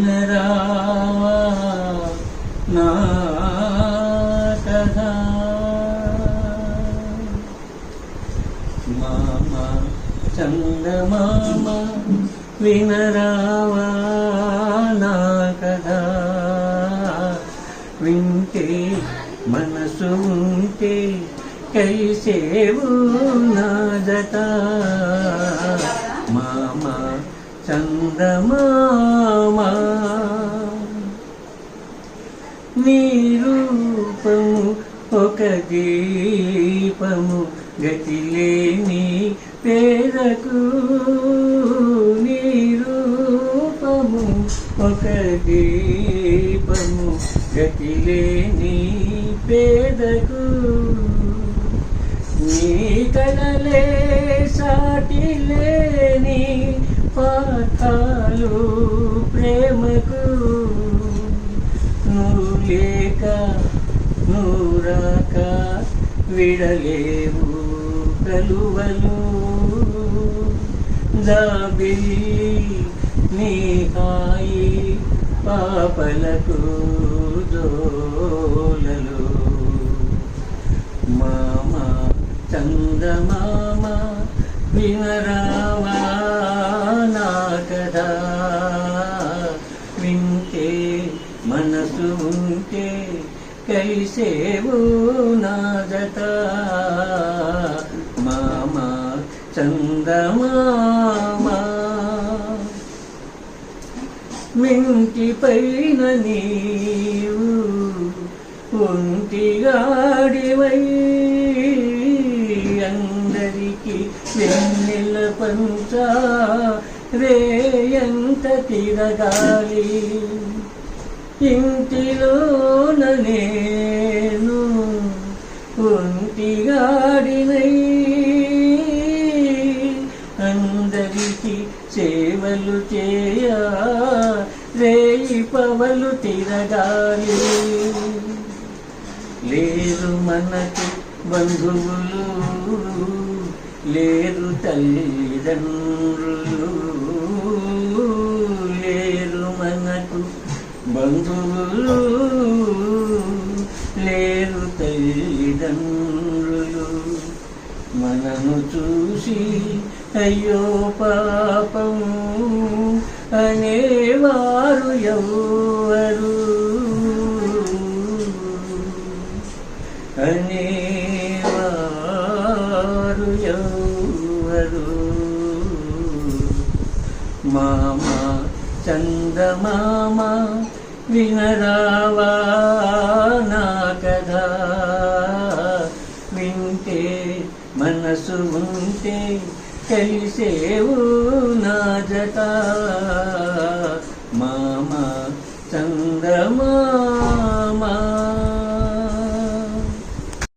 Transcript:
వినరావా నా కథ మామ చందమామ వినరావా నా కథ వింటే మన కైసేవు నా జత మామ చందమామ నీరూపము ఒక దీపము గతిలేని పేదకు నీరూపము ఒక దీపము గతిలేని పేదకు నీ కలలే సాటి లేని పాఠాలు ప్రేమకు నువ్వు లేక నువ్వు రాక విడలేవు కలువలు. జాబిల్లి నీ హాయి పాపలకు దోలలు. మా చందమామ వినరావా నా కథ. వింటే మనసు ఉంటే కైసేవు నా మామ చందమామ మింటి పైన నీవు ఒంటిగాడివై వెన్నెల పంచ రేయంత తిరగాలి. ఇంటిలోన నేను ఒంటిగాడినై. అందరికి సేవలు చేయ రేయి పవలు తిరగాలి. లేరు మనకి బంధువులు లేరు తల్లిదండ్రులు లేరు మనకు బంధువులు లేరు తల్లిదండ్రులు మనను చూసి అయ్యో పాపము అనేవారు ఎవరు? మామ చందమామ వినరావా నా కథ. వింటే మనసు ఉంటే కలిసేవు నా జత. మామా